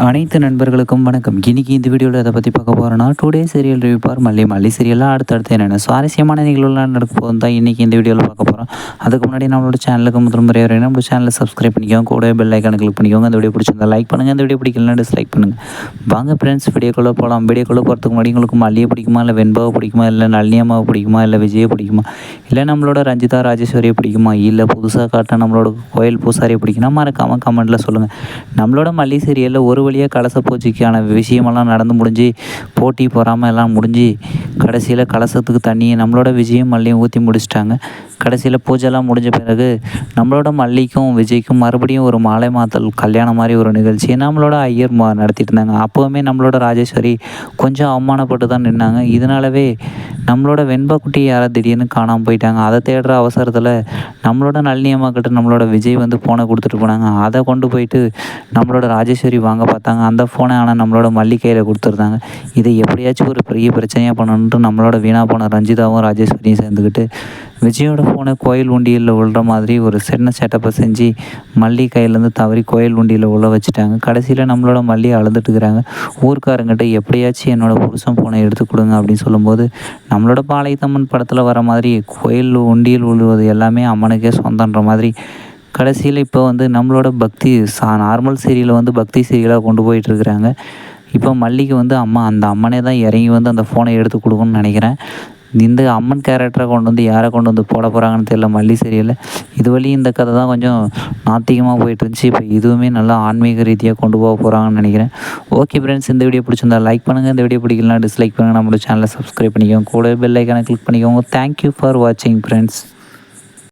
அனைத்து நண்பர்களுக்கும் வணக்கம். இன்றைக்கி இந்த வீடியோவில் எதை பற்றி பார்க்க போகிறோன்னா today serial review for Malli Malli சீரியலாக அடுத்தடுத்து என்னென்ன சுவாரஸ்யமான நிகழ்வுலாம் நடக்க போதும் தான் இன்றைக்கி இந்த வீடியோவில் பார்க்க போகிறோம் அதுக்கு முன்னாடி நம்மளோட சேனலுக்கு முதல் முறை வரையும் நம்ம சேனலை சப்ஸ்கிரைப் பண்ணிக்கோங்க. கூட பெல் ஐக்கான கிளிக் பண்ணிக்கோங்க. அந்த வீடியோ பிடிச்சிருந்தா லைக் பண்ணுங்கள் அந்த வீடியோ பிடிக்கலனா டிஸ்லைக் பண்ணுங்கள் வாங்க ஃப்ரெண்ட்ஸ் வீடியோக்குள்ளே போகலாம் வீடியோக்குள்ளே போகிறதுக்கு முன்னாடி உங்களுக்கு மல்லியை பிடிக்குமா இல்லை வெண்பாவை பிடிக்குமா இல்லை நளினியம்மாவை பிடிக்குமா இல்லை விஜயை பிடிக்குமா இல்லை நம்மளோட ரஞ்சிதா ராஜேஸ்வரியை பிடிக்குமா இல்லை புதுசாக காட்ட நம்மளோட கோயில் பூசாரியை பிடிக்குன்னா மறக்காமல் கமெண்ட்டில் சொல்லுங்கள் நம்மளோட மல்லி சீரியலில் ஒரு வழியாக கலச பூஜைக்கான விஷயமெல்லாம் நடந்து முடிஞ்சு போட்டி பொறாமல் எல்லாம் முடிஞ்சு கடைசியில் கலசத்துக்கு தண்ணியை நம்மளோட விஜயம் மல்லியும் ஊற்றி முடிச்சிட்டாங்க. கடைசியில் பூஜைலாம் முடிஞ்ச பிறகு நம்மளோட மல்லிக்கும் விஜய்க்கும் மறுபடியும் ஒரு மாலை மாத்தல் கல்யாணம் மாதிரி ஒரு நிகழ்ச்சியை நம்மளோட ஐயர் மா நடத்திட்டு இருந்தாங்க. அப்போவுமே நம்மளோட ராஜேஸ்வரி கொஞ்சம் அவமானப்பட்டு தான் நின்னாங்க. இதனாலவே நம்மளோட வெண்பா குட்டி யாரோ திடீர்னு காணாமல் போயிட்டாங்க. அதை தேடுற அவசரத்தில் நம்மளோட நளினி அம்மா கிட்ட நம்மளோட விஜய் வந்து ஃபோனை கொடுத்துட்டு போனாங்க. அதை கொண்டு போயிட்டு நம்மளோட ராஜேஸ்வரி வாங்க பார்த்தாங்க. அந்த ஃபோனை ஆனால் நம்மளோட மல்லிகையில் கொடுத்துருந்தாங்க. இதை எப்படியாச்சும் ஒரு பெரிய பிரச்சனையாக பண்ணணுன்ட்டு நம்மளோட வீணாக போன ரஞ்சிதாவும் ராஜேஸ்வரியும் சேர்ந்துக்கிட்டு விஜயோட ஃபோனை கோயில் உண்டியலில் விழுற மாதிரி ஒரு சின்ன செட்டப்பை செஞ்சு மல்லி கையிலேருந்து தவறி கோயில் உண்டியில் உள்ள வச்சுட்டாங்க. கடைசியில் நம்மளோட மல்லி அழுதுட்டுக்கிறாங்க ஊர்க்காரங்கிட்ட எப்படியாச்சும் என்னோடய புருஷன் ஃபோனை எடுத்து கொடுங்க அப்படின்னு சொல்லும்போது நம்மளோட பாளையத்தம்மன் படத்தில் வர மாதிரி கோயில் உண்டியில் விழுவது எல்லாமே அம்மனுக்கே சொந்தன்ற மாதிரி. கடைசியில் இப்போ வந்து நம்மளோட பக்தி சா நார்மல் சீரியலை வந்து பக்தி சீரியலாக கொண்டு போயிட்டுருக்குறாங்க. இப்போ மல்லிக்கு வந்து அம்மா அந்த அம்மனே தான் இறங்கி வந்து அந்த ஃபோனை எடுத்து கொடுக்கணும்னு நினைக்கிறேன். இந்த அம்மன் கேரக்டரை கொண்டு வந்து யாரை கொண்டு வந்து போட போகிறாங்கன்னு தெரியல மல்லி சீரியலில் இது வழி இந்த கதை தான் கொஞ்சம் நாத்திகமாக போயிட்டு இருந்துச்சு. இப்போ இதுவுமே நல்லா ஆன்மீக ரீதியாக கொண்டு போக போகிறாங்கன்னு நினைக்கிறேன். ஓகே ஃப்ரெண்ட்ஸ் இந்த வீடியோ பிடிச்சிருந்தா லைக் பண்ணுங்கள் இந்த வீடியோ பிடிக்கலாம் டிஸ்லைக் பண்ணுங்கள் நம்மளோட சேனலை சப்ஸ்கிரைப் பண்ணிக்கோங்க. கூட பெல் ஐக்கானை கிளிக் பண்ணிக்கோங்க. தேங்க்யூ ஃபார் வாட்சிங் ஃப்ரெண்ட்ஸ்